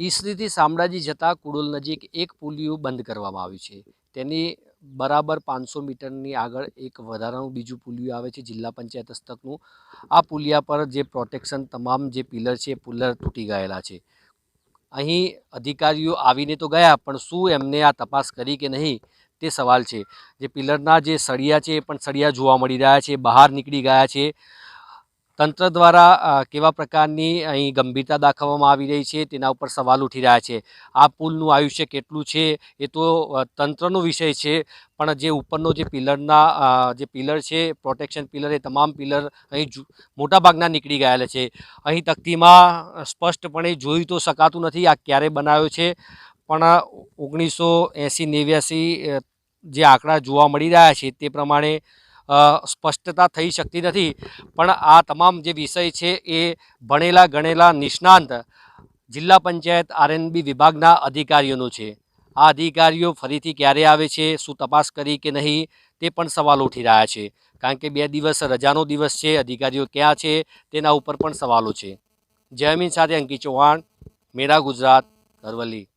ઈસરીથી શામળાજી જતા કુડોલ નજીક એક પુલિયું બંધ કરવામાં આવ્યું છે. તેની બરાબર પાંચસો મીટરની આગળ એક વધારાનું બીજું પુલિયું આવે છે. જિલ્લા પંચાયત હસ્તકનું આ પુલિયા પર જે પ્રોટેક્શન તમામ જે પિલર છે પિલર તૂટી ગયેલા છે. અહીં અધિકારીઓ આવીને તો ગયા, પણ શું એમને આ તપાસ કરી કે નહીં તે સવાલ છે. જે પિલરના જે સળિયા છે એ પણ સળિયા જોવા મળી રહ્યા છે, બહાર નીકળી ગયા છે. તંત્ર દ્વારા કેવા પ્રકારની અહીં ગંભીરતા દાખવવામાં આવી રહી છે તેના ઉપર સવાલ ઉઠી રહ્યા છે. આ પુલનું આયુષ્ય કેટલું છે એ તો તંત્રનો વિષય છે, પણ જે ઉપરનો જે પિલરના જે પિલર છે, પ્રોટેક્શન પિલર, એ તમામ પિલર અહીં મોટાભાગના નીકળી ગયેલા છે. અહીં તકતીમાં સ્પષ્ટપણે જોઈ તો શકાતું નથી આ ક્યારે બનાવ્યો છે, પણ ઓગણીસો એંસી નેવ્યાસી જે આંકડા જોવા મળી રહ્યા છે તે પ્રમાણે સ્પષ્ટતા થઈ શકતી નથી. પણ આ તમામ જે વિષય છે એ ભણેલા ગણેલા નિષ્ણાંત જિલ્લા પંચાયત આરએનબી વિભાગના અધિકારીઓનું છે. આ અધિકારીઓ ફરીથી ક્યારે આવે છે, શું તપાસ કરી કે નહીં, તે પણ સવાલ ઉઠી રહ્યા છે. કારણ કે બે દિવસ રજાનો દિવસ છે, અધિકારીઓ ક્યાં છે, તેના ઉપર પણ સવાલો છે. જયમીન સાથે અંકિત ચૌહાણ, મેરા ગુજરાત, અરવલ્લી.